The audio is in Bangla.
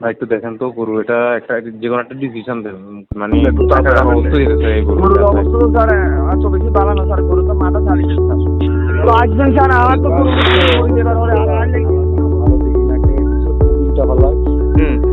ভাই একটু দেখেন তো গরু এটা একটা যে কোনো একটা ডিসিশন দেন মানে একটু টাকার অবস্থা হয়ে গেছে এই গরু গরুর অবস্থা তো স্যার এত বেশি ভালো না স্যার গরু তো মাথা ছাড়ি তো আসবেন স্যার আমার তো গরু আর আর ভালো দেখি হুম